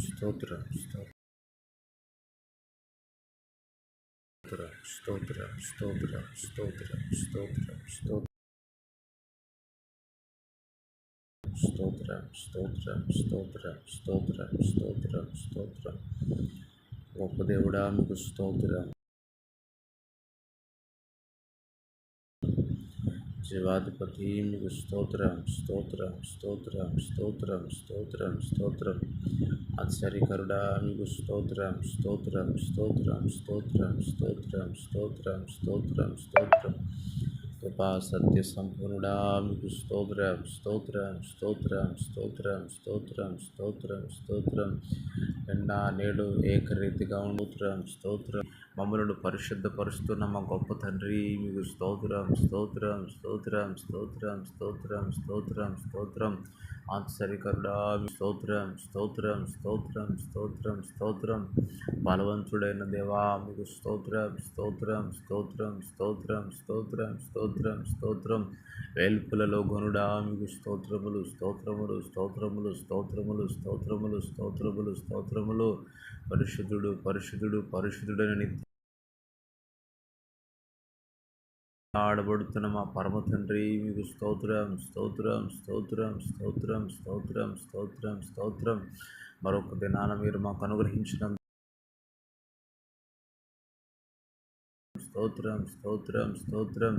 స్తోత్ర స్తోత్ర స్తోత్ర స్తోత్ర స్తోత్ర స్తోత్ర స్తోత్ర స్తోత్ర స్తోత్ర స్తోత్ర స్తోత్ర స్తోత్ర స్తోత్ర గొప్ప దేవుడా మీకు స్తోత్రం శివాధిపతి మీకు స్తోత్రం స్తోత్రం స్తోత్రం స్తోత్రం స్తోత్రం స్తోత్రం ఆశ్చర్యకరుడా మీకు స్తోత్రం స్తోత్రం స్తోత్రం స్తోత్రం స్తోత్రం స్తోత్రం స్తోత్రం స్తోత్రం కృపా సత్య సంపూర్ణుడా మీకు స్తోత్రం స్తోత్రం స్తోత్రం స్తోత్రం స్తోత్రం స్తోత్రం స్తోత్రం నిన్న నేడు ఏకరీతిగా స్తోత్రం స్తోత్రం మమ్మలను పరిశుద్ధపరుస్తున్న మా గొప్ప తండ్రి మీకు స్తోత్రం స్తోత్రం స్తోత్రం స్తోత్రం స్తోత్రం స్తోత్రం స్తోత్రం ఆశ్చర్యకరుడా స్తోత్రం స్తోత్రం స్తోత్రం స్తోత్రం స్తోత్రం. బలవంతుడైన దేవా మీకు స్తోత్రం స్తోత్రం స్తోత్రం స్తోత్రం స్తోత్రం స్తోత్రం స్తోత్రం. వేల్పులలో గనుడా మీకు స్తోత్రములు స్తోత్రములు స్తోత్రములు స్తోత్రములు స్తోత్రములు స్తోత్రములు స్తోత్రములు. పరిశుద్ధుడు పరిశుద్ధుడు పరిశుద్ధుడైన నిత్య ఆడబడుతున్న మా పరమ తండ్రి మీకు స్తోత్రం స్తోత్రం స్తోత్రం స్తోత్రం స్తోత్రం స్తోత్రం స్తోత్రం. మరొక దినాన మీరు మాకు అనుగ్రహించిన స్తోత్రం స్తోత్రం స్తోత్రం.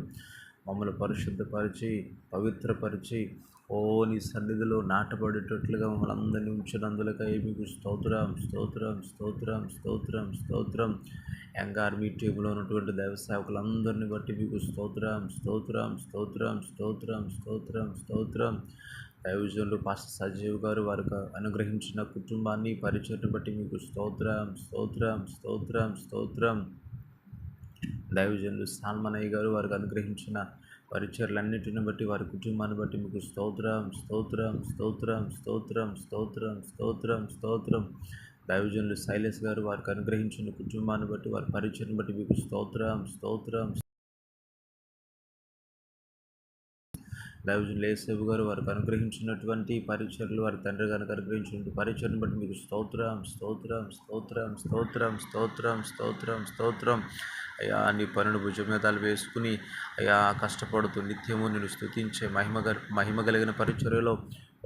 మమ్మల్ని పరిశుద్ధపరిచి పవిత్రపరిచి ఓ నీ సన్నిధిలో నాటబడేటట్లుగా మమ్మల్ని అందరినీ ఉంచినందులకై మీకు స్తోత్రం స్తోత్రం స్తోత్రం స్తోత్రం స్తోత్రం. యంగార్ మీ టీంలో ఉన్నటువంటి దైవ సేవకులందరినీ బట్టి మీకు స్తోత్రం స్తోత్రం స్తోత్రం స్తోత్రం స్తోత్రం స్తోత్రం. దైవజనులు పాస్టర్ సజీవ్ గారు వారికి అనుగ్రహించిన కుటుంబాన్ని పరిచయం బట్టి మీకు స్తోత్రం స్తోత్రం స్తోత్రం స్తోత్రం. దైవజనులు సాల్మనయ్య గారు వారికి అనుగ్రహించిన పరిచర్లన్నిటిని బట్టి వారి కుటుంబాన్ని బట్టి మీకు స్తోత్రం స్తోత్రం స్తోత్రం స్తోత్రం స్తోత్రం స్తోత్రం స్తోత్రం. దైవజనులు శైలేష్ గారు వారికి అనుగ్రహించిన కుటుంబాన్ని బట్టి వారి పరిచయం బట్టి మీకు స్తోత్రం స్తోత్రం దైవజనులు ఏసేపు గారు వారికి అనుగ్రహించినటువంటి పరిచయలు వారి తండ్రి గారికి అనుగ్రహించినటువంటి పరిచయం బట్టి మీకు స్తోత్రం స్తోత్రం స్తోత్రం స్తోత్రం స్తోత్రం స్తోత్రం స్తోత్రం. అయ్యా నీ పనులు భుజం మీద వేసుకుని అయ్యా కష్టపడుతూ నిత్యము నేను స్థుతించే మహిమ మహిమ కలిగిన పరిచర్యలో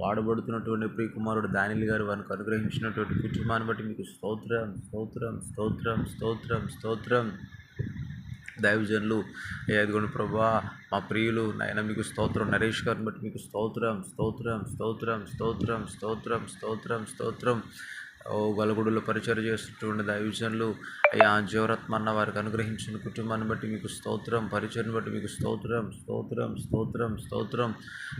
వాడబడుతున్నటువంటి ప్రియకుమారుడు దానిల్ గారు వారికి అనుగ్రహించినటువంటి కుటుంబాన్ని బట్టి మీకు స్తోత్రం స్తోత్రం స్తోత్రం స్తోత్రం స్తోత్రం. దైవజనులు ఎదుగుని ప్రభా మా ప్రియులు నాయన మీకు స్తోత్రం నరేష్ గారిని బట్టి మీకు స్తోత్రం స్తోత్రం స్తోత్రం స్తోత్రం స్తోత్రం స్తోత్రం స్తోత్రం గలగుడులో పరిచయం చేస్తున్నటువంటి దైవజనులు అయ్యా జీవరత్మన్న వారికి అనుగ్రహించిన కుటుంబాన్ని బట్టి మీకు స్తోత్రం పరిచయం బట్టి మీకు స్తోత్రం స్తోత్రం స్తోత్రం స్తోత్రం.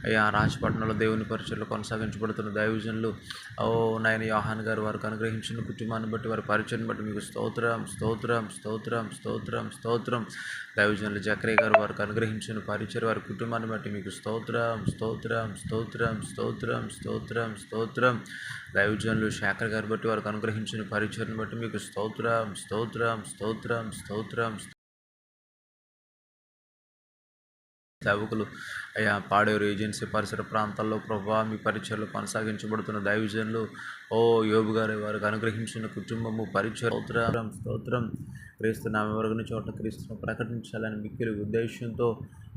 అయ్యా రాజపట్నంలో దేవుని పరిచయలు కొనసాగించబడుతున్న దైవజనులు ఓ నాయన యోహాన్ గారు వారికి అనుగ్రహించిన కుటుంబాన్ని బట్టి వారి పరిచయం బట్టి మీకు స్తోత్రం స్తోత్రం స్తోత్రం స్తోత్రం స్తోత్రం. దైవజనులు జక్రయ్య గారు వారికి అనుగ్రహించిన పరిచయం వారి కుటుంబాన్ని బట్టి మీకు స్తోత్రం స్తోత్రం స్తోత్రం స్తోత్రం స్తోత్రం స్తోత్రం. దైవజనులు శేఖర్ గారు బట్టి వారికి అనుగ్రహించిన పరిచయం బట్టి మీకు స్తోత్రం స్తోత్రం స్తోత్రం స్తోత్రం సేవకులు అయ్యా పాడేరు ఏజెన్సీ పరిసర ప్రాంతాల్లో ప్రభావ మీ పరిచయలు కొనసాగించబడుతున్న దైవజనులు ఓ యోబు గారి వారికి అనుగ్రహించిన కుటుంబము పరిచయం స్తోత్రం స్తోత్రం. క్రీస్తు నామ వరకుని చోట క్రీస్తును ప్రకటించాలని మిక్కిలి ఉద్దేశంతో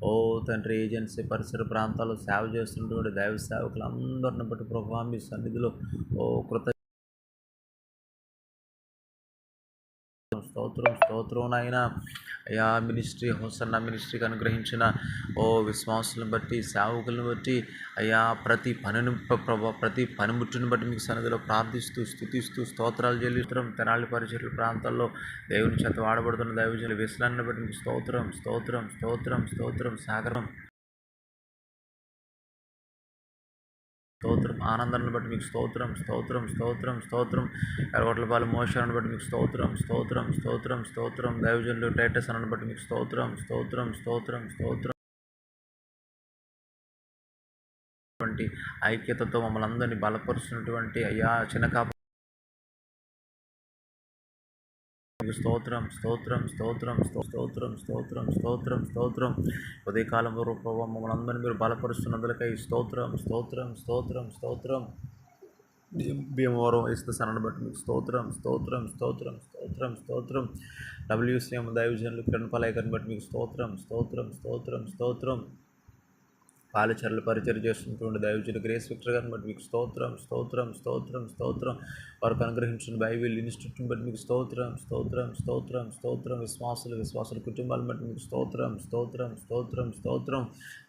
ఓ తండ్రి ఏజెన్సీ పరిసర ప్రాంతాల్లో సేవ చేస్తున్నటువంటి దైవ సేవకులు అందరిని బట్టి ప్రభావం మీ సన్నిధిలో ఓ కృత స్తోత్రం స్తోత్రం నాయన. అయా మినిస్ట్రీ హోసన్న మినిస్ట్రీకి అనుగ్రహించిన ఓ విశ్వాసులను బట్టి సేవకులను బట్టి అయా ప్రతి పనిని ప్రభా ప్రతి పనిముట్టును బట్టి మీకు సన్నిధిలో ప్రార్థిస్తూ స్థుతిస్తూ స్తోత్రాలు చెల్లిస్తాం తెనాలి పరిచయ ప్రాంతాల్లో దేవుని చేత వాడబడుతున్న దైవజనులు విశ్లాన్ని బట్టి మీకు స్తోత్రం స్తోత్రం స్తోత్రం స్తోత్రం సాగరం. స్తోత్రం. ఆనందాన్ని బట్టి మీకు స్తోత్రం స్తోత్రం స్తోత్రం స్తోత్రం. ఎరగొట్లపాలు మోషాన్ని బట్టి మీకు స్తోత్రం స్తోత్రం స్తోత్రం స్తోత్రం. దైవజనులు టైటస్ అని బట్టి మీకు స్తోత్రం స్తోత్రం స్తోత్రం స్తోత్రం. ఐక్యతతో మమ్మల్ని అందరినీ బలపరుస్తున్నటువంటి అయ్యా చిన్నకాప స్తోత్రం స్తోత్రం స్తోత్రం స్తోత్రం స్తోత్రం స్తోత్రం స్తోత్రం ఉదయకాలం రూపం మమ్మల్ని అందరినీ మీరు బలపరుస్తున్నందులకై స్తోత్రం స్తోత్రం స్తోత్రం స్తోత్రం భీమవరం వేసిన సన్నను బట్టి మీకు స్తోత్రం స్తోత్రం స్తోత్రం స్తోత్రం స్తోత్రం డబ్ల్యూసీఎం దైవజనులు కిరణ్ పలాయకర్ని బట్టి మీకు స్తోత్రం స్తోత్రం స్తోత్రం స్తోత్రం పాలచర్లు పరిచయం చేస్తున్నటువంటి దైవజులు గ్రేస్ విక్టర్ గారిని బట్టి మీకు స్తోత్రం స్తోత్రం స్తోత్రం స్తోత్రం వారికి అనుగ్రహించిన బైబిల్ ఇన్స్టిట్యూట్ని బట్టి మీకు స్తోత్రం స్తోత్రం స్తోత్రం స్తోత్రం విశ్వాసులు విశ్వాసుల కుటుంబాలను బట్టి మీకు స్తోత్రం స్తోత్రం స్తోత్రం స్తోత్రం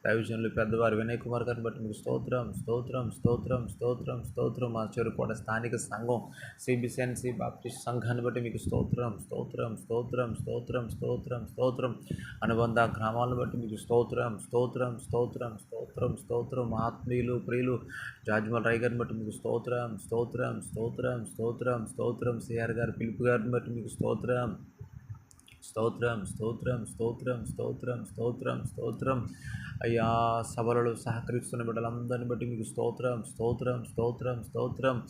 దైవజనులు పెద్దవారు వినయ్ కుమార్ గారిని బట్టి మీకు స్తోత్రం స్తోత్రం స్తోత్రం స్తోత్రం స్తోత్రం మా చెరుకోట స్థానిక సంఘం సిబిసిఎన్సి బాప్టిస్ట్ సంఘాన్ని బట్టి మీకు స్తోత్రం స్తోత్రం స్తోత్రం స్తోత్రం స్తోత్రం స్తోత్రం అనుబంధ గ్రామాలను బట్టి మీకు స్తోత్రం స్తోత్రం స్తోత్రం స్తోత్రం స్తోత్రం. ఆత్మీయులు ప్రియులు జాజ్మల్ రాయ్ గారిని బట్టి మీకు స్తోత్రం స్తోత్రం స్తోత్రం స్తోత్రం స్తోత్రం. సిఆర్ గారు పిలుపు గారిని బట్టి మీకు స్తోత్రం. స్తోత్రం స్తోత్రం స్తోత్రం స్తోత్రం స్తోత్రం స్తోత్రం. అయ్యా సభలలో సహకరిస్తున్న బిడ్డలందరిని బట్టి మీకు స్తోత్రం స్తోత్రం స్తోత్రం స్తోత్రం.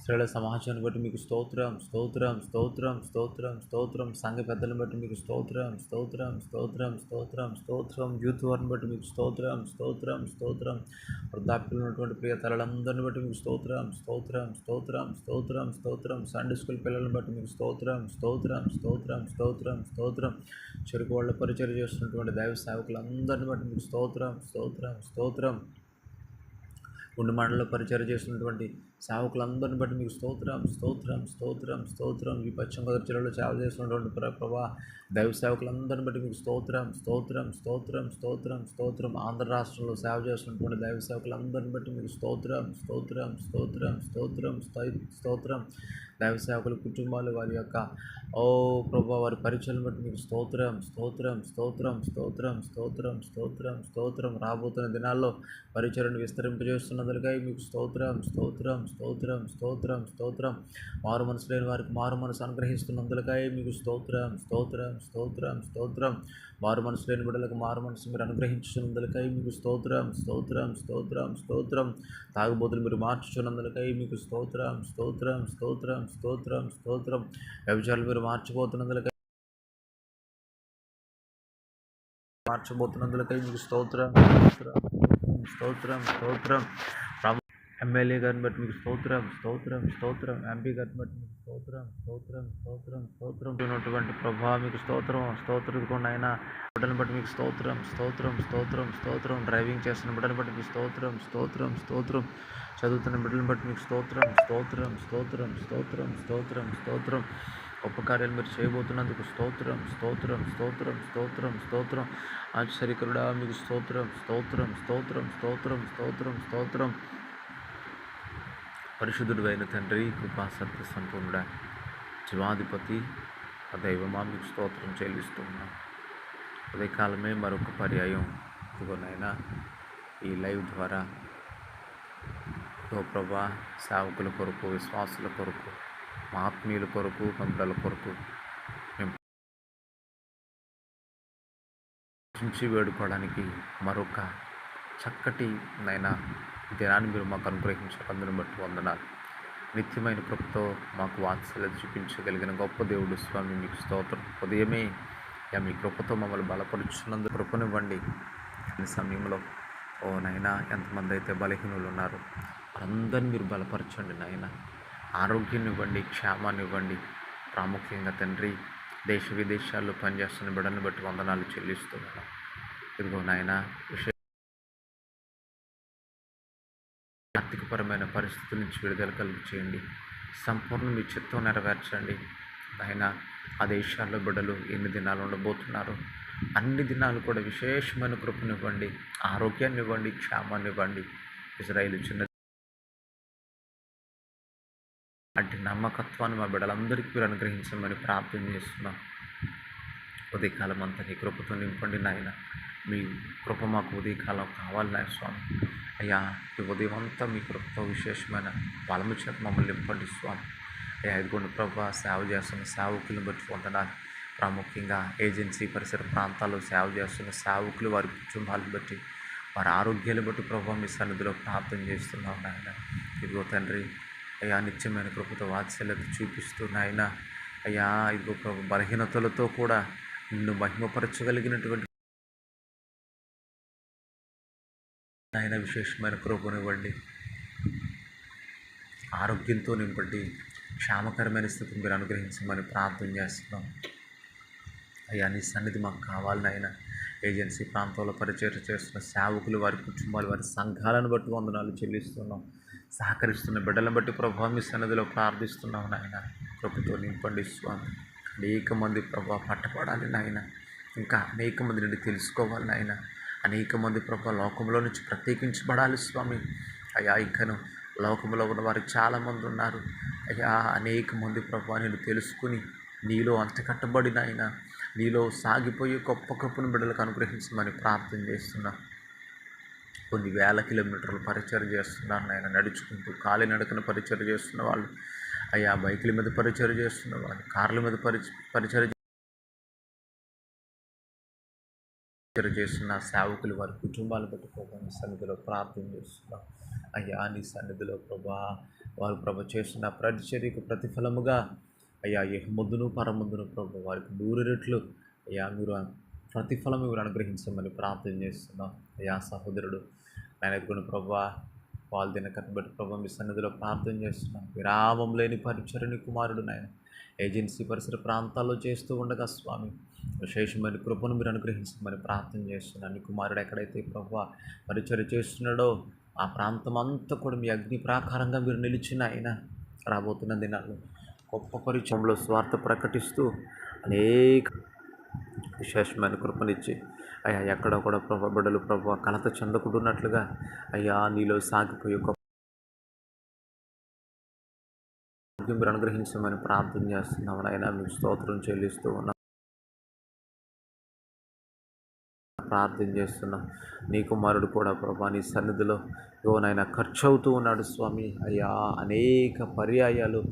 స్త్రీల సమాజాన్ని బట్టి మీకు స్తోత్రం స్తోత్రం స్తోత్రం స్తోత్రం స్తోత్రం సంఘ పెద్దలను బట్టి మీకు స్తోత్రం స్తోత్రం స్తోత్రం స్తోత్రం స్తోత్రం యూత్ వారిని బట్టి మీకు స్తోత్రం స్తోత్రం స్తోత్రం వృద్ధాప్యులు ఉన్నటువంటి ప్రియ తలలందరిని బట్టి మీకు స్తోత్రం స్తోత్రం స్తోత్రం స్తోత్రం స్తోత్రం సండే స్కూల్ పిల్లలను బట్టి మీకు స్తోత్రం స్తోత్రం స్తోత్రం స్తోత్రం స్తోత్రం చెరుకు వాళ్ళ పరిచయం చేస్తున్నటువంటి దైవ సేవకులందరిని బట్టి మీకు స్తోత్రం స్తోత్రం స్తోత్రం ఉండి మండల పరిచయం చేస్తున్నటువంటి సేవకులందరిని బట్టి మీకు స్తోత్రం స్తోత్రం స్తోత్రం స్తోత్రం. ఈ పశ్చిమ గోదావరి జిల్లాలో సేవ చేస్తున్నటువంటి ప్ర- ప్రభా దైవ సేవకులందరిని బట్టి మీకు స్తోత్రం స్తోత్రం స్తోత్రం స్తోత్రం స్తోత్రం. ఆంధ్ర రాష్ట్రంలో సేవ చేస్తున్నటువంటి దైవ సేవకులందరిని బట్టి మీకు స్తోత్రం స్తోత్రం స్తోత్రం స్తోత్రం స్తోత్రం. దైవ సేవకుల కుటుంబాలు వారి యొక్క ఓ ప్రభా వారి పరిచయం బట్టి మీకు స్తోత్రం స్తోత్రం స్తోత్రం స్తోత్రం స్తోత్రం స్తోత్రం స్తోత్రం రాబోతున్న దినాల్లో పరిచయను విస్తరింపజేస్తున్నందుకై మీకు స్తోత్రం స్తోత్రం స్తోత్రం స్తోత్రం స్తోత్రం మారు మనసు లేని వారికి మారు మనసు అనుగ్రహిస్తున్నందుకై మీకు స్తోత్రం స్తోత్రం స్తోత్రం స్తోత్రం మారు మనసు లేని బిడ్డలకు మారు మనసు మీరు అనుగ్రహించున్నందుకై మీకు స్తోత్రం స్తోత్రం స్తోత్రం స్తోత్రం తాగుబోతులు మీరు మార్చుచున్నందుకై మీకు స్తోత్రం స్తోత్రం స్తోత్రం స్తోత్రం స్తోత్రం వ్యభిచారులు మీరు మార్చిపోతున్నందుకై మార్చబోతున్నందుకై మీకు స్తోత్రం స్తోత్రం స్తోత్రం ఎమ్మెల్యే గారిని బట్టి మీకు స్తోత్రం స్తోత్రం స్తోత్రం ఎంపీ గారిని బట్టి మీకు స్తోత్రం స్తోత్రం స్తోత్రం స్తోత్రం ఉన్నటువంటి ప్రభావ మీకు స్తోత్రం స్తోత్రం అయినా బిడ్డను బట్టి మీకు స్తోత్రం స్తోత్రం స్తోత్రం స్తోత్రం డ్రైవింగ్ చేస్తున్న బిడ్డను బట్టి మీకు స్తోత్రం స్తోత్రం స్తోత్రం చదువుతున్న బిడ్డను బట్టి మీకు స్తోత్రం స్తోత్రం స్తోత్రం స్తోత్రం స్తోత్రం స్తోత్రం గొప్ప కార్యాలు మీరు చేయబోతున్నందుకు స్తోత్రం స్తోత్రం స్తోత్రం స్తోత్రం స్తోత్రం. ఆశ్చర్యకరుడా మీకు స్తోత్రం స్తోత్రం స్తోత్రం స్తోత్రం స్తోత్రం స్తోత్రం. పరిశుద్ధుడు అయిన తండ్రి కృపా సత్య సంపూర్ణుడా జీవాధిపతి ఆ దైవమా మీకు స్తోత్రం చెల్లిస్తున్నాం. ఉదయకాలమే మరొక పర్యాయం. ఇదిగోనైనా ఈ లైవ్ ద్వారా ఓ ప్రభా సేవకుల కొరకు విశ్వాసుల కొరకు మా ఆత్మీయుల కొరకు పంటల కొరకు మేము చించి వేడుకోవడానికి మరొక చక్కటి నైనా దినాన్ని మీరు మాకు అనుగ్రహించారు. బట్టి వందనాలు. నిత్యమైన కృపతో మాకు వాత్సల్యత చూపించగలిగిన గొప్ప దేవుడు స్వామి మీకు స్తోత్రం. ఉదయమే మీ కృపతో మమ్మల్ని బలపరుచున్నందు కృపనివ్వండి. ఈ సమయంలో ఓ నైనా ఎంతమంది అయితే బలహీనులు ఉన్నారు అందరిని మీరు బలపరచండి నాయన ఆరోగ్యాన్ని ఇవ్వండి క్షేమాన్ని ఇవ్వండి ప్రాముఖ్యంగా తండ్రి దేశ విదేశాల్లో పనిచేస్తున్న బిడ్డలను బట్టి వందనాలు చెల్లిస్తున్నాను. ఇదిగో నాయన విషయ ఆర్థికపరమైన పరిస్థితుల నుంచి విడుదల కలిగి చేయండి సంపూర్ణ మీ చిత్తం నెరవేర్చండి. ఆయన ఆ దేశాల్లో బిడ్డలు ఎన్ని దినాలు ఉండబోతున్నారు? అన్ని దినాలు కూడా విశేషమైన కృపనివ్వండి ఆరోగ్యాన్ని ఇవ్వండి క్షేమాన్ని ఇవ్వండి ఇజ్రాయిల్ చిన్న అటు నమ్మకత్వాన్ని మా బిడ్డలందరికీ మీరు అనుగ్రహించమని ప్రార్థన చేస్తున్నాం. ఉదయకాలం అంతా నీ కృపతో నింపండి నాయన. మీ కృప మాకు ఉదయకాలం కావాలి నాయ స్వామి. అయ్యా ఈ ఉదయం అంతా మీ కృపతో విశేషమైన బలము చేత మమ్మల్ని నింపండి స్వామి. అయ్యా ఇదిగోండి ప్రభు సేవ చేస్తున్న సేవకులను బట్టి పొందడానికి ప్రాముఖ్యంగా ఏజెన్సీ పరిసర ప్రాంతాల్లో సేవ చేస్తున్న సేవకులు వారి కుటుంబాలను బట్టి వారి ఆరోగ్యాలు బట్టి ప్రభావ మీ సన్నిధిలో ప్రార్థన చేస్తున్నాం నాయన. ఇదిగో తండ్రి అయ్యా నిత్యమైన కృపతో వాత్సల్యత చూపిస్తూ నాయన అయ్యా ఇదిగో ప్రభు బలహీనతలతో కూడా నిన్ను మహిమపరచగలిగినటువంటి ఆయన విశేషమైన కృపనివ్వండి. ఆరోగ్యంతో నింపండి. క్షేమకరమైన స్థితిని మీరు అనుగ్రహించమని ప్రార్థన చేస్తున్నాం. అయ్యా నీ సన్నిధి మాకు కావాలి నాయన. ఏజెన్సీ ప్రాంతంలో పరిచయం చేస్తున్న సేవకులు వారి కుటుంబాలు వారి సంఘాలను బట్టి వందనాలు చెల్లిస్తున్నాం. సహకరిస్తున్న బిడ్డలను బట్టి ప్రభావ మీ సన్నిధిలో ప్రార్థిస్తున్నాం నాయన. కృపతో నింపండి స్వామి. అనేక మంది ప్రభావ పట్టపడాలి నాయన. ఇంకా అనేక మంది నుండి తెలుసుకోవాలి నాయన. అనేక మంది ప్రభావ లోకంలో నుంచి ప్రత్యేకించబడాలి స్వామి. అయ్యా ఇంకను లోకంలో ఉన్న వారు చాలామంది ఉన్నారు. అయ్యా అనేక మంది ప్రభావ నేను తెలుసుకుని నీలో అంతకట్టబడిన ఆయన నీలో సాగిపోయే గొప్ప గొప్పను బిడ్డలకు అనుగ్రహించమని ప్రార్థన చేస్తున్నాను కొన్ని వేల కిలోమీటర్లు పరిచయం చేస్తున్నారు నాయన. నడుచుకుంటూ కాలినడకన పరిచయం చేస్తున్న వాళ్ళు అయ్యా బైకుల మీద పరిచయం చేస్తున్న వాళ్ళు కార్ల మీద పరిచ పరిచయం పరిచయం చేస్తున్న సేవకులు వారి కుటుంబాలు పెట్టుకోవడానికి సన్నిధిలో ప్రార్థన చేస్తున్నాం. అయ్యా నీ సన్నిధిలో ప్రభా వారు ప్రభ చేస్తున్న ప్రతిచర్యకు ప్రతిఫలముగా అయ్యా ఎహముద్దును పరముద్దును ప్రభు వారికి నూరు రెట్లు అయ్యా మీరు ప్రతిఫలం మీరు అనుగ్రహించమని ప్రార్థన చేస్తున్నాం. అయ్యా సహోదరుడు నేను ఎదుగుని ప్రభా పాలు తిన కట్టబెట్టి ప్రభా మీ సన్నిధిలో ప్రార్థన చేస్తున్నాం. విరామం లేని పరిచరణి కుమారుడు నాయన ఏజెన్సీ పరిసర ప్రాంతాల్లో చేస్తూ ఉండగా స్వామి విశేషమైన కృపను మీరు అనుగ్రహించమని ప్రార్థన చేస్తున్నాను నీ కుమారుడు ఎక్కడైతే ప్రభా పరిచయం చేస్తున్నాడో ఆ ప్రాంతం అంతా కూడా మీ అగ్ని ప్రాకారంగా మీరు నిలిచిన ఆయన రాబోతున్న దినాలు గొప్ప పరిచయంలో స్వార్థ ప్రకటిస్తూ అనేక విశేషమైన కృపనిచ్చి అయ్యా ఎక్కడ కూడా ప్రభా బిడ్డలు ప్రభా కలత చెందకుంటున్నట్లుగా అయ్యా నీలో సాగిపోయి గొప్ప మీరు అనుగ్రహించమని ప్రార్థన చేస్తున్నాం అయినా మీకు స్తోత్రం చెల్లిస్తూ ఉన్నాం. ప్రార్థన చేస్తున్నాం. నీ కుమారుడు కూడా ప్రభా నీ సన్నిధిలో ఇదిగో నాయన ఖర్చు అవుతూ ఉన్నాడు స్వామి. అయ్యా అనేక పర్యాయాలు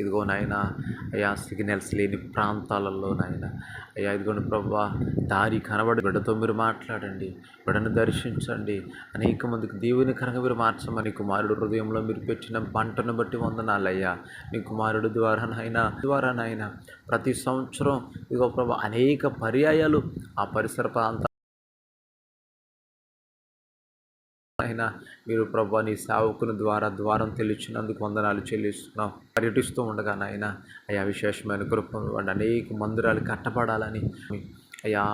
ఇదిగో నాయన అయ్యా సిగ్నల్స్ లేని ప్రాంతాలలో నాయన. అయ్యా ఇదిగోండి ప్రభా దారి కనబడి బిడ్డతో మీరు మాట్లాడండి బిడ్డను దర్శించండి. అనేక మందికి దేవునికరంగా మీరు మార్చమని కుమారుడు హృదయంలో మీరు పెట్టిన పంటను బట్టి వందనాలయ్యా. మీ కుమారుడు ద్వారానైనా ద్వారానైనా ప్రతి సంవత్సరం ఇదిగో ప్రభా అనేక పర్యాయాలు ఆ పరిసర ప్రాంత అయినా మీరు ప్రభా నీ సేవకుని ద్వారా ద్వారం తెలిసినందుకు వందనాలు చెల్లిస్తున్నాం. పర్యటిస్తూ ఉండగా నాయన అయ్యా విశేషమైన కృప ఇవ్వండి. అనేక మందిరాలు కట్టబడాలని అయ్యా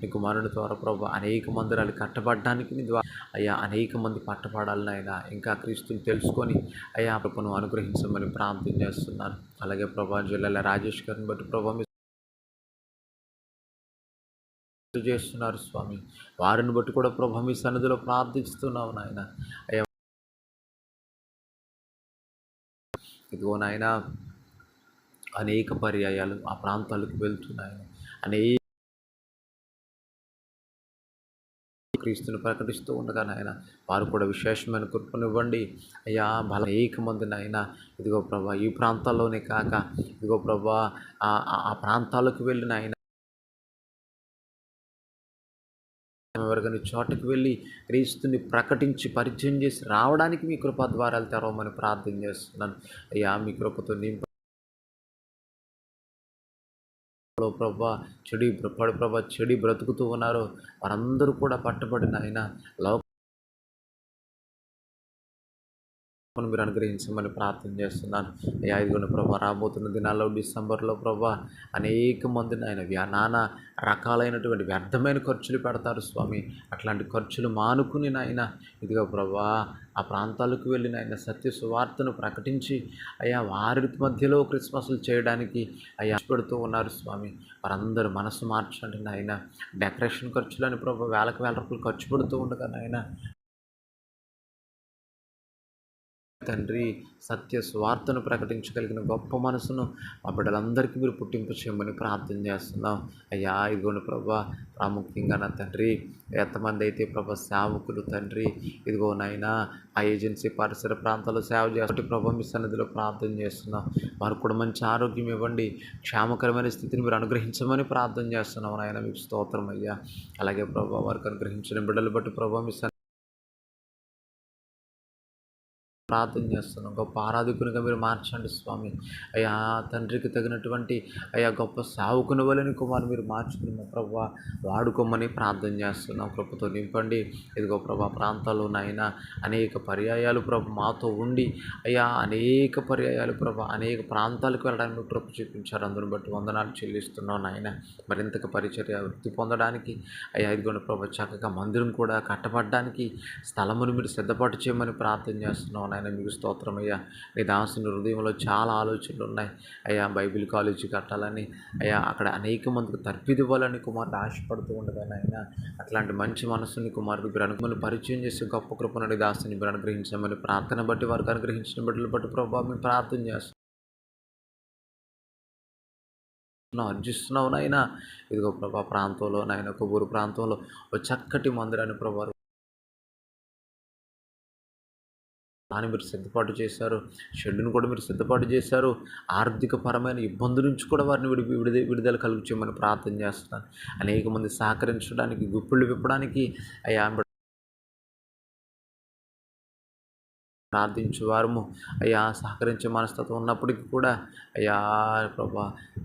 నీ కుమారుని ద్వారా ప్రభు అనేక మందిరాలు కట్టబడడానికి నీ ద్వారా అయ్యా అనేక మంది పట్టబడాలని అయినా ఇంకా క్రీస్తుని తెలుసుకొని అయ్యా ప్రభును అనుగ్రహించమని ప్రార్థన చేస్తున్నాను. అలాగే ప్రభా జిల్లాల రాజేష్ గారిని బట్టి ప్రభా మీ చేస్తున్నారు స్వామి. వారిని బట్టి కూడా ప్రభు మీ సన్నిధిలో ప్రార్థిస్తున్నావు నాయన. అయ్యా. ఇదిగో నాయన అనేక పర్యాయాలు ఆ ప్రాంతాలకు వెళ్తున్నాయని అనేక క్రీస్తుని ప్రకటిస్తూ ఉండగా నాయన వారు కూడా విశేషమైన కృపనివ్వండి. అయ్యా బల అనేక మంది నాయన ఇదిగో ప్రభా ఈ ప్రాంతాల్లోనే కాక ఇదిగో ప్రభా ఆ ప్రాంతాలకు వెళ్ళిన ఆయన ఎవరికైనా చోటకు వెళ్ళి క్రీస్తుని ప్రకటించి పరిచయం చేసి రావడానికి మీ కృప ద్వారాలు తెరవమని ప్రార్థన చేస్తున్నాను. అయ్యా మీ కృపతో నింప ప్రభా చెడి పడు ప్రభా చెడి బ్రతుకుతూ ఉన్నారు. వారందరూ కూడా పట్టబడిన ఆయన లోక మీరు అనుగ్రహించమని ప్రార్థన చేస్తున్నాను. అయ్యా ఐదుగురు ప్రభా రాబోతున్న దినాల్లో డిసెంబర్లో ప్రభా అనేక మంది ఆయన నానా రకాలైనటువంటి వ్యర్థమైన ఖర్చులు పెడతారు స్వామి. అట్లాంటి ఖర్చులు మానుకుని నాయన ఇదిగో ప్రభా ఆ ప్రాంతాలకు వెళ్ళిన ఆయన సత్య సువార్తను ప్రకటించి అయ్యా వారి మధ్యలో క్రిస్మస్లు చేయడానికి అయ్యా పెడుతూ ఉన్నారు స్వామి. వారందరూ మనసు మార్చండి నాయన. డెకరేషన్ ఖర్చులని ప్రభావ వేలకు వేల రూపాయలు ఖర్చు పెడుతూ ఉండగా నాయన తండ్రి సత్య స్వార్థను ప్రకటించగలిగిన గొప్ప మనసును మా బిడ్డలందరికీ మీరు పుట్టింపు చేయమని ప్రార్థన చేస్తున్నాం. అయ్యా ఇదిగోండి ప్రభా ప్రాముఖ్యంగా నా తండ్రి ఎంతమంది అయితే ప్రభా సేవకులు తండ్రి ఇదిగో నాయన ఆ ఏజెన్సీ పరిసర ప్రాంతాల్లో సేవ చేసి ప్రభా మీ సన్నిధిలో ప్రార్థన చేస్తున్నాం. వారికి కూడా మంచి ఆరోగ్యం ఇవ్వండి. క్షేమకరమైన స్థితిని మీరు అనుగ్రహించమని ప్రార్థన చేస్తున్నాం నాయన. మీకు స్తోత్రం అయ్యా. అలాగే ప్రభా వారికి అనుగ్రహించిన బిడ్డలు బట్టి ప్రభా మీ ప్రార్థన చేస్తున్నాం. గొప్ప ఆరాధకునిగా మీరు మార్చండి స్వామి. అయ్యా తండ్రికి తగినటువంటి అయ్యా గొప్ప సావుకుని వలని కుమారు మీరు మార్చుకుని మా ప్రభా. వాడుకోమని ప్రార్థన చేస్తున్నాం. కృపతో నింపండి. ఇదిగో ప్రభా ప్రాంతాల్లో నాయన అనేక పర్యాయాలు ప్రభు మాతో ఉండి అయ్యా అనేక పర్యాయాలు ప్రభా అనేక ప్రాంతాలకు వెళ్ళడానికి మీరు కృప చూపించారు. అందుని బట్టి వందనాలు చెల్లిస్తున్నాం నాయన. మరింతగా పరిచర్య వృత్తి పొందడానికి అయ్యా ఇదిగోండి ప్రభా చక్కగా మందిరం కూడా కట్టబడడానికి స్థలమును మీరు సిద్ధపాటు చేయమని ప్రార్థన చేస్తున్నాం నాయన మీకు స్తోత్రం అయ్యా. నీ దాసుని హృదయంలో చాలా ఆలోచనలు ఉన్నాయి. అయ్యా బైబిల్ కాలేజీ కట్టాలని అయ్యా అక్కడ అనేక మందికి తర్పిదివ్వాలని కుమారుడు ఆశపడుతూ ఉండగా నాయన అట్లాంటి మంచి మనసుని కుమారుడు మీరు అనుకుని పరిచయం చేసి గొప్ప కృపను నీ దాసుని మీరు అనుగ్రహించమని ప్రార్థన బట్టి వారికి అనుగ్రహించిన బిడ్డలు బట్టి ప్రభావం మేము ప్రార్థన చేస్తాం అర్జిస్తున్నావు నాయన. ఇదిగో ప్రభా ప్రాంతంలో నాయన కొబ్బూరు ప్రాంతంలో ఒక చక్కటి మందిరాన్ని ప్రభావం దాన్ని మీరు సిద్ధపాటు చేశారు షెడ్యూని కూడా మీరు సిద్ధపాటు చేశారు. ఆర్థిక పరమైన ఇబ్బందుల నుంచి కూడా వారిని విడి విడుదల విడుదల కలుగు చేయమని ప్రార్థన చేస్తున్నాను. అనేక మంది సహకరించడానికి గుప్పిళ్ళు విప్పడానికి అయ్యా ప్రార్థించు వారము అయ్యా సహకరించే మనస్తత్వం ఉన్నప్పటికీ కూడా అయ్యా ప్రభా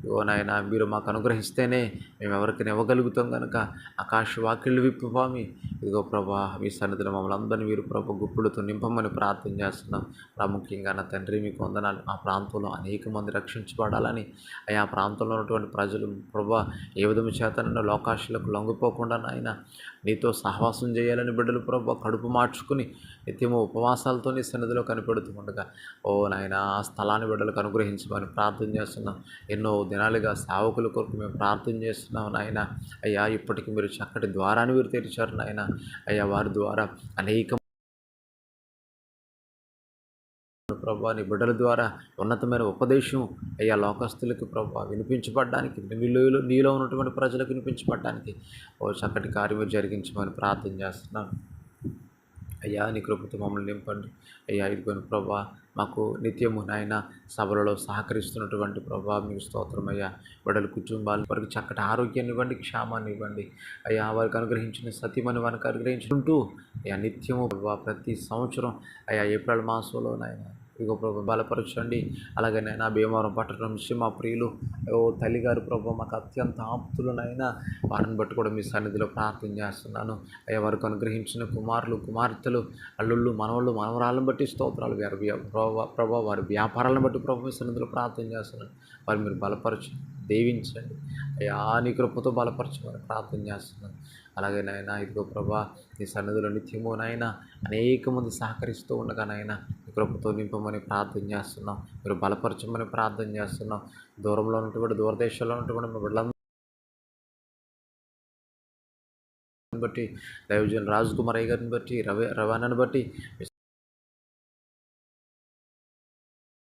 ఓ నాయన మీరు మాకు అనుగ్రహిస్తేనే మేము ఎవరికైనా ఇవ్వగలుగుతాం కనుక ఆకాశ వాకిళ్ళు విప్పిపామి ఇదిగో ప్రభా మీ సన్నిధిలో మమ్మల్ని అందరినీ మీరు ప్రభు గుప్పులతో నింపమని ప్రార్థన చేస్తున్నాం. ప్రాముఖ్యంగా నా తండ్రి మీకు వందనాలు. ఆ ప్రాంతంలో అనేక మంది రక్షించబడాలని ఆ ప్రాంతంలో ఉన్నటువంటి ప్రజలు ప్రభా ఏ విధము చేతనన్నా లోకాశలకు లొంగిపోకుండా నాయన నీతో సహవాసం చేయాలని బిడ్డలు ప్రభా కడుపు మార్చుకుని నిత్యము ఉపవాసాలతో నీ సన్నిధిలో కనిపెడుతూ ఉండగా ఓ నాయన ఆ స్థలాన్ని బిడ్డలకు అనుగ్రహించమని ప్రార్థన చేస్తున్నాం. ఎన్నో దినాలుగా సేవకుల కొరకు మేము ప్రార్థన చేస్తున్నాం నాయన. అయ్యా ఇప్పటికీ మీరు చక్కటి ద్వారాన్ని మీరు తెరిచారు నాయన. అయ్యా వారి ద్వారా అనేక ప్రభా నీ బిడ్డల ద్వారా ఉన్నతమైన ఉపదేశం అయ్యా లోకస్తులకు ప్రభా వినిపించబడ్డానికి నీలో నీలో ఉన్నటువంటి ప్రజలకు వినిపించబడ్డానికి. ఓ చక్కటి కార్యము జరిగించమని ప్రార్థన చేస్తున్నాను. అయ్యా నీ కృపతో మమ్మల్ని నింపండి. అయ్యా ఇదిగోని ప్రభా మాకు నిత్యము నాయన సభలలో సహకరిస్తున్నటువంటి ప్రభా మీకు స్తోత్రం అయ్యా. బిడ్డల కుటుంబాలు వారికి చక్కటి ఆరోగ్యాన్ని ఇవ్వండి క్షేమాన్ని ఇవ్వండి. అయ్యా వారికి అనుగ్రహించిన సత్యమని వారికి అనుగ్రహించుకుంటూ అయ్యా నిత్యము ప్రభా ప్రతి సంవత్సరం అయ్యా ఏప్రిల్ మాసంలో నాయన ఇగో ప్రభు బలపరచండి. అలాగే నా భీమవరం పట్టణం నుంచి మా ప్రియులు ఓ తల్లిగారు ప్రభు మాకు అత్యంత ఆప్తులనైనా వారిని బట్టి కూడా మీ సన్నిధిలో ప్రార్థన చేస్తున్నాను. అయ్యా వారికి అనుగ్రహించిన కుమారులు కుమార్తెలు అల్లుళ్ళు మనవళ్ళు మనవరాలను బట్టి స్తోత్రాలు వారి ప్రభావ వారి వ్యాపారాలను బట్టి ప్రభు మీ సన్నిధిలో ప్రార్థన చేస్తున్నాను. వారు మీరు బలపరచు దీవించండి. అయ్యా నీ కృపతో బలపరచమని ప్రార్థన చేస్తున్నాను. అలాగే నాయన ఇదిగో ప్రభా నీ సన్నిధిలో నిత్యము నాయన అనేక మంది సహకరిస్తూ ఉండగా నాయన కృపతో నింపమని ప్రార్థన చేస్తున్నాం. మీరు బలపరచమని ప్రార్థన చేస్తున్నాం. దూరంలో ఉన్నటువంటి దూరదేశంలో ఉన్నటువంటి మా బిడ్డలందరూ బట్టి దైవజన్ రాజ్ కుమార్ అయ్య గారిని బట్టి రవి రవాణాను బట్టి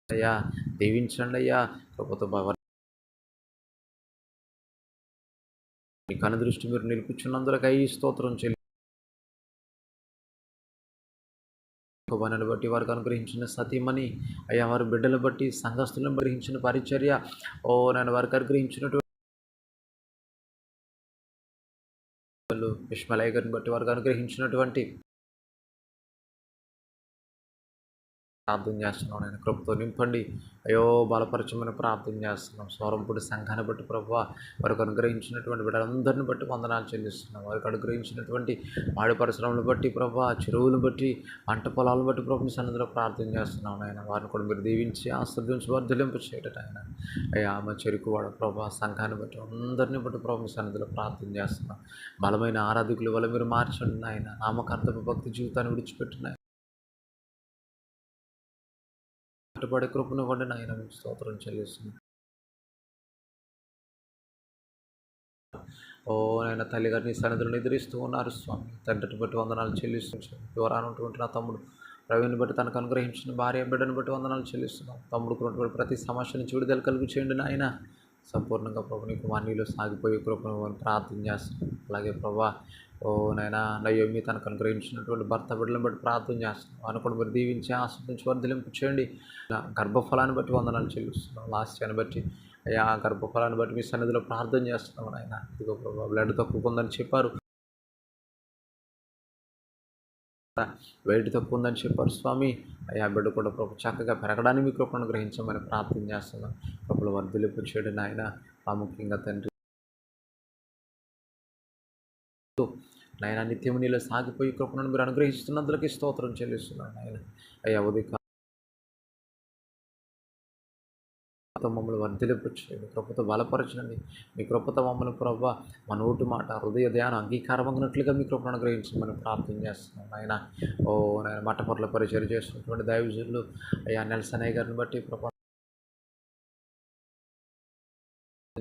అయ్యా దీవించండి అయ్యా. కృపతో బాగా మీ కనుదృష్టి మీరు అయ్యి స్తోత్రం చెల్లి భవనాన్ని బట్టి వారికి అనుగ్రహించిన సతీమణి అయ్యా వారి బిడ్డలు బట్టి సంఘస్థులను గ్రహించిన పరిచర్య. ఓ నేను వారికి అనుగ్రహించినటువంటి విష్మలయ్య గారిని బట్టి వారికి అనుగ్రహించినటువంటి ప్రార్థన చేస్తున్నాం నేను కృపతో నింపండి. అయ్యో బలపరచమని ప్రార్థన చేస్తున్నాం. స్వరంపుడి సంఘాన్ని బట్టి ప్రభు వారికి అనుగ్రహించినటువంటి వీళ్ళందరిని బట్టి వందనాలు చెల్లిస్తున్నాం. వారికి అనుగ్రహించినటువంటి మాడి పరిశ్రమలు బట్టి ప్రభు చెరువులు బట్టి పంట పొలాలను బట్టి ప్రభు సన్నిధిలో ప్రార్థన చేస్తున్నాం ఆయన వారిని కూడా మీరు దీవించి ఆశ్రదించి వర్ధలింపు చేయటం ఆయన అయ్యా మా చెరుకు వాడ ప్రభు సంఘాన్ని బట్టి అందరిని బట్టి ప్రభు సన్నిధిలో ప్రార్థన చేస్తున్నాం. బలమైన ఆరాధకుల వల్ల మీరు మార్చండి ఆయన నామకార్థపు భక్తి జీవితాన్ని విడిచిపెట్టిన కట్టుబడి కృపను ఇవ్వండి నాయన మీకు స్తోత్రం చెల్లిస్తుంది ఓ నాయన తల్లిగారిని సన్నిధులు నిద్రిస్తూ ఉన్నారు స్వామి. తండ్రిని బట్టి వందనాలు చెల్లిస్తున్నాం దూరాన ఉన్నటువంటి నా తమ్ముడు రవిని బట్టి తనకు అనుగ్రహించిన భార్య బిడ్డను బట్టి వందనాలు చెల్లిస్తున్నాం. తమ్ముడుకు ఉన్నటువంటి ప్రతి సమస్య నుంచి విడుదల కలిగి చేయండి నాయన. సంపూర్ణంగా ప్రభు నీకు నీలో సాగిపోయే కృపను ప్రార్థన చేస్తున్నాం. అలాగే ప్రభా ఓ నైనా నయోమి తనకు అనుగ్రహించినటువంటి భర్త బిడ్డలను బట్టి ప్రార్థన చేస్తున్నాం. అనుకుని మీరు దీవించి ఆస్వాదించి వర్ధలింపు చేయండి. గర్భఫలాన్ని బట్టి వందనాలు చెల్లిస్తున్నాం. లాస్యాన్ని బట్టి అయ్యా గర్భఫలాన్ని బట్టి మీ సన్నిధిలో ప్రార్థన చేస్తున్నాం ఆయన ఇదిగో బ్లడ్ తక్కువ ఉందని చెప్పారు. వెయిట్ తక్కువ ఉందని చెప్పారు స్వామి. అయ్యా బిడ్డ కూడా ప్రభు చక్కగా పెరగడానికి మీ కృపను గ్రహించమని ప్రార్థన చేస్తున్నాం. కృపలు వర్ధలింపు చేయడం ఆయన ప్రాముఖ్యంగా తండ్రి నాయన నిత్యము నీలో సాగిపోయి కృపణను మీరు అనుగ్రహిస్తున్నందులకి స్తోత్రం చెల్లిస్తున్నాను నాయన. అయ్యా ఉదయ మమ్మల్ని వర్ధిలింపు కృపతో బలపరచండి. మీ కృపతో మమ్మల్ని ప్రభ మన నోటి మాట హృదయ ధ్యానం అంగీకారమగినట్లుగా మీ కృపను మనం ప్రార్థన చేస్తున్నాం ఆయన ఓ నాయన మట్టపొరల పరిచయం చేస్తున్నటువంటి దైవజులు అయ్యా నెల్సనయ్య గారిని బట్టి కృప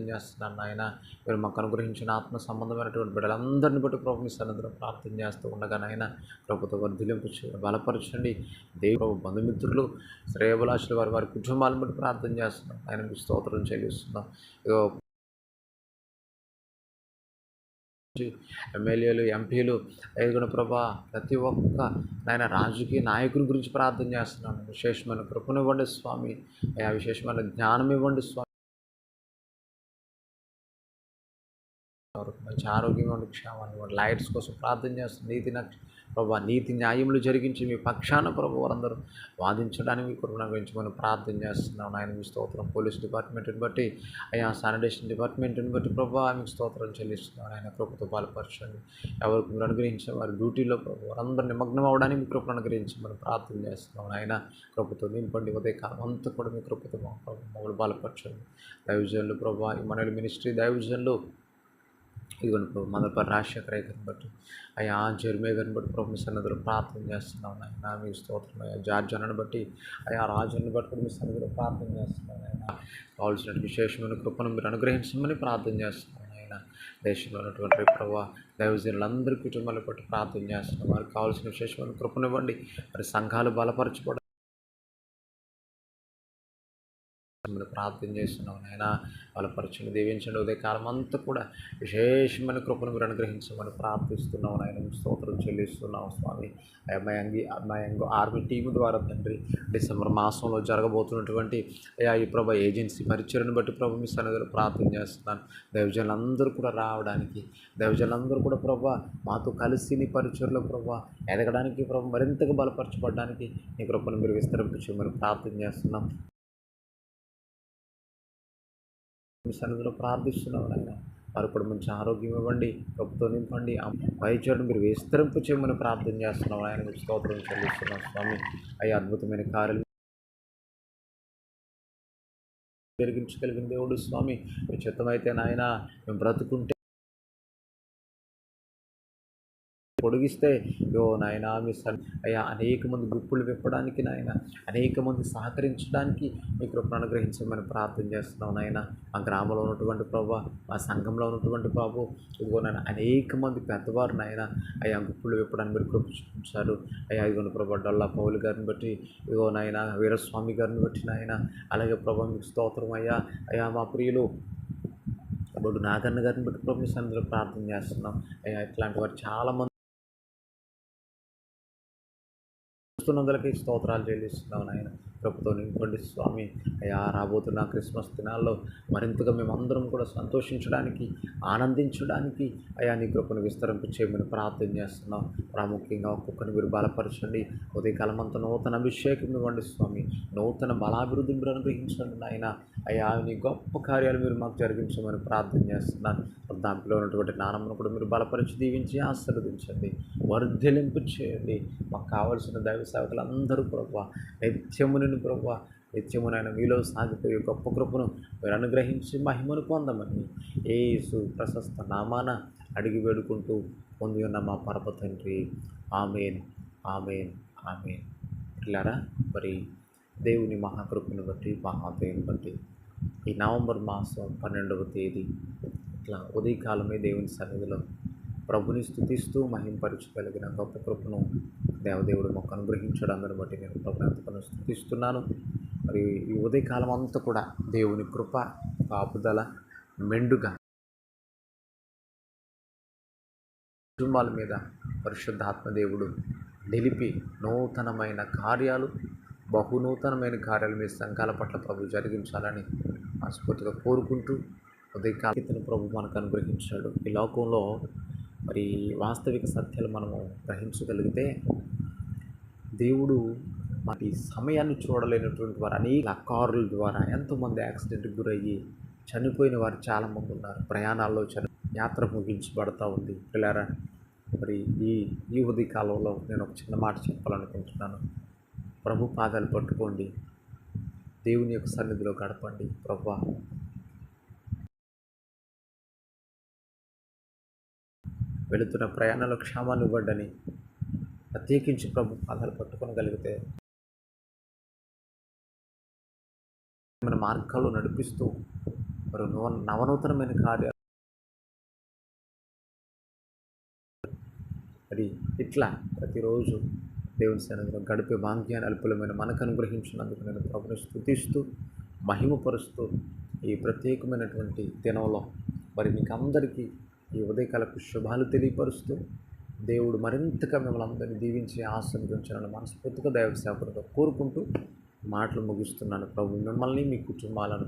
చేస్తున్నాను నాయన. మీరు మాకు అనుగ్రహించిన ఆత్మ సంబంధమైనటువంటి బిడ్డలందరిని బట్టి ప్రభు మీ సన్నిధిలో ప్రార్థన చేస్తూ ఉండగా నాయన ప్రభుత్వ వర్ధిలింపు బలపరచండి. దేవు బంధుమిత్రులు శ్రేయభిలాషులు వారి వారి కుటుంబాలను బట్టి ప్రార్థన చేస్తున్నాం. ఆయన మీ స్తోత్రం చెల్లిస్తున్నాం. ఇదో ఎమ్మెల్యేలు ఎంపీలు ఐదుగుణ ప్రభా ప్రతి ఒక్క నాయన రాజకీయ నాయకుల గురించి ప్రార్థన చేస్తున్నాను విశేషమైన కృపనివ్వండి స్వామి. ఆ విశేషమైన జ్ఞానం ఇవ్వండి స్వామి. వరకు మంచి ఆరోగ్యంగా ఉండి క్షేమాన్ని ఇవ్వండి లైట్స్ కోసం ప్రార్థన చేస్తుంది నీతి నక్ష ప్రభా నీతి న్యాయములు జరిగించి మీ పక్షాన ప్రభు వారందరూ వాదించడానికి కృపణ గురించి మనం ప్రార్థన చేస్తున్నాం. ఆయన మీ స్తోత్రం పోలీస్ డిపార్ట్మెంట్ని బట్టి అయ్యా శానిటేషన్ డిపార్ట్మెంట్ని బట్టి ప్రభా మీకు స్తోత్రం చెల్లిస్తున్నాను ఆయన కృపతో బలపరచండి. ఎవరికి మీరు అనుగ్రహించిన వారి డ్యూటీలో ప్రభు వారందరూ నిమగ్నం అవడానికి మీ కృపను మనం ప్రార్థన చేస్తున్నాం. ఆయన కృపతో నింపండి. ఉదయకాలం అంతా కూడా మీ కృపతో మా మమ్మల్ని బలపరచండి. దైవజన్లు ప్రభు ఈ మనల్ మినిస్ట్రీ దైవజన్లు ఇదిగోండి ప్రభు మదపరి రాజశేఖర గారిని బట్టి అయ్యా జర్మే గారిని బట్టి ప్రభు మీ సన్నిధిలో ప్రార్థన చేస్తున్నాం నాయన మీ స్తోత్రం అయ్యా. జార్జ్ అన్నని బట్టి అయ్యా రాజుని బట్టి కూడా మీ సన్నిధిలో ప్రార్థన చేస్తున్నాం ఆయన కావాల్సిన విశేషమైన కృపను మీరు అనుగ్రహించమని ప్రార్థన చేస్తున్నాం ఆయన దేశంలో ఉన్నటువంటి ప్రభావ దైవజనులందరి కుటుంబాలు బట్టి ప్రార్థన చేస్తున్నాం. వారికి కావాల్సిన విశేషమైన కృపనివ్వండి మరి సంఘాలు బలపరచుకోవడం మిమ్మల్ని ప్రార్థన చేస్తున్నాం నాయన. బలపరచండి దీవించండి. ఉదయకాలం అంతా కూడా విశేషమైన కృపను మీరు అనుగ్రహించమని ప్రార్థిస్తున్నాం నాయన. స్తోత్రం చెల్లిస్తున్నాం స్వామి. మా అంగి మా ఆర్మీ టీం ద్వారా తండ్రి డిసెంబర్ మాసంలో జరగబోతున్నటువంటి అయ్యా ఈ ప్రభ ఏజెన్సీ పరిచయను బట్టి ప్రభు మీ సన్నిధిలో ప్రార్థన చేస్తున్నాను. దైవజనులందరూ కూడా రావడానికి దైవజనులందరూ కూడా ప్రభా మాతో కలిసి నీ పరిచయలో ప్రభా ఎదగడానికి ప్రభు మరింతగా బలపరచబడడానికి నీ కృపను మీరు విస్తరింపచేయమని ప్రార్థన చేస్తున్నాం. మీ సన్నిధిలో ప్రార్థిస్తున్నాం నాయన. వారు కూడా మంచి ఆరోగ్యం ఇవ్వండి కప్పుతో నింపండి. వైద్యుడు మీరు విస్తరింపు చేయమని ప్రార్థన చేస్తున్నాం ఆయన మీకు స్తోత్రం చెల్లిస్తున్నాం స్వామి. అయ్యి అద్భుతమైన కార్యాలు జరిగించగలిగిన దేవుడు స్వామి. మీ చిత్తమైతే నాయన మేము బ్రతుకుంటే పొడిగిస్తే యో నాయన మీ సన్ అయ్యా అనేక మంది గుప్పులు విప్పడానికి నాయన అనేక మంది సహకరించడానికి మీ కృపను అనుగ్రహించమని ప్రార్థన చేస్తున్నాం నాయన. మా గ్రామంలో ఉన్నటువంటి ప్రభు మా సంఘంలో ఉన్నటువంటి బాబు ఇదిగో నాయన అనేక మంది పెద్దవారు నాయన అయ్యా గుప్పులు విప్పడానికి మీరు కృప చూపించారు. అయ్యా ఇదిగోని ప్రభా డొల్లా పౌలు గారిని బట్టి ఇదిగో నాయన వీరస్వామి గారిని బట్టి నాయన అలాగే ప్రభా మీకు స్తోత్రం అయ్యా. అయ్యా మా ప్రియులు ఇప్పుడు నాగన్న గారిని బట్టి ప్రభు మీ సన్నిధిలో ప్రార్థన చేస్తున్నాం. అయ్యా ఇట్లాంటి వారు చాలామంది చూస్తున్నందులకి స్తోత్రాలు చెల్లిస్తున్నావు నాయన. ప్రభుత్వం నింపండి స్వామి. అయ్యా రాబోతున్న క్రిస్మస్ దినాల్లో మరింతగా మేమందరం కూడా సంతోషించడానికి ఆనందించడానికి అయా నీ కృపను విస్తరింపు చేయమని ప్రార్థన చేస్తున్నాం. ప్రాముఖ్యంగా ఒక్కొక్కరిని మీరు బలపరచండి. ఉదయకాలం అంతా నూతన అభిషేకం ఇవ్వండి స్వామి. నూతన బలాభివృద్ధి మీరు అనుగ్రహించండి నాయన. అయ్యా నీ గొప్ప కార్యాలు మీరు మాకు జరిగించమని ప్రార్థన చేస్తున్నాను దాంట్లో ఉన్నటువంటి నానమ్మను కూడా మీరు బలపరిచి దీవించి ఆశీర్వదించండి. వర్ధలింపు చేయండి మాకు కావలసిన దైవ సేవకులందరూ ప్రభావ నిత్యముని నిన్ను ప్రభు నిత్యము నాయన మీలో సాగిపోయే గొప్ప కృపను మీరు అనుగ్రహించి మహిమను పొందమని ఏసు ప్రశస్త నామాన అడిగి వేడుకుంటూ పొంది ఉన్న మా పరప తండ్రి. Amen amen amen. ఇట్లారా మరి దేవుని మహాకృపను బట్టి మహాదేవుని బట్టి ఈ నవంబర్ మాసం పన్నెండవ తేదీ ఇట్లా ఉదయకాలమే దేవుని సన్నిధిలో ప్రభుని స్థుతిస్తూ మహింపరచగలిగిన గొప్ప కృపను దేవదేవుడు మాకు అనుగ్రహించడం. అందరిని బట్టి నేను ప్రభుత్వను స్థుతిస్తున్నాను. మరి ఈ ఉదయకాలం అంతా కూడా దేవుని కృప కాపుదల మెండుగా కుటుంబాల మీద పరిశుద్ధాత్మ దేవుడు నిలిపి నూతనమైన కార్యాలు బహునూతనమైన కార్యాలు మీ సంఘాల పట్ల ప్రభు జరిగించాలని మనస్ఫూర్తిగా కోరుకుంటూ ఉదయకాలితను ప్రభు మనకు అనుగ్రహించాడు. ఈ లోకంలో మరి వాస్తవిక సత్యాలు మనము గ్రహించగలిగితే దేవుడు మరి సమయాన్ని చూడలేనటువంటి వారు అనేక కారుల ద్వారా ఎంతోమంది యాక్సిడెంట్కి గురయ్యి చనిపోయిన వారు చాలామంది ఉన్నారు. ప్రయాణాల్లో చని యాత్ర ముగించబడతా ఉంది. పిల్లరా మరి ఈ ఈ ఉదయ కాలంలో నేను ఒక చిన్న మాట చెప్పాలనుకుంటున్నాను. ప్రభు పాదాలు పట్టుకోండి. దేవుని యొక్క సన్నిధిలో గడపండి. ప్రభా వెళుతున్న ప్రయాణంలో క్షేమాన్ని ఇవ్వండి ప్రత్యేకించి ప్రభు పాదాలు పట్టుకోగలిగితే మన మార్గాల్లో నడిపిస్తూ మరి నవ నవనూతనమైన కార్యాలు మరి ఇట్లా ప్రతిరోజు దేవుని సన్నిధిలో గడిపే భాగ్యాన్ని అల్పులమైన మనకు అనుగ్రహించినందుకు నేను ప్రభుని స్థుతిస్తూ మహిమపరుస్తూ ఈ ప్రత్యేకమైనటువంటి దినంలో మరి మీకు అందరికీ ఈ ఉదయకాలకు శుభాలు తెలియపరుస్తూ దేవుడు మరింతగా మిమ్మల్ని అందరినీ దీవించి ఆశీర్వదించాలని మనస్ఫూర్తిగా దైవ సేవకునిగా కోరుకుంటూ మాటలు ముగిస్తున్నాను. ప్రభు మిమ్మల్ని మీ కుటుంబాలను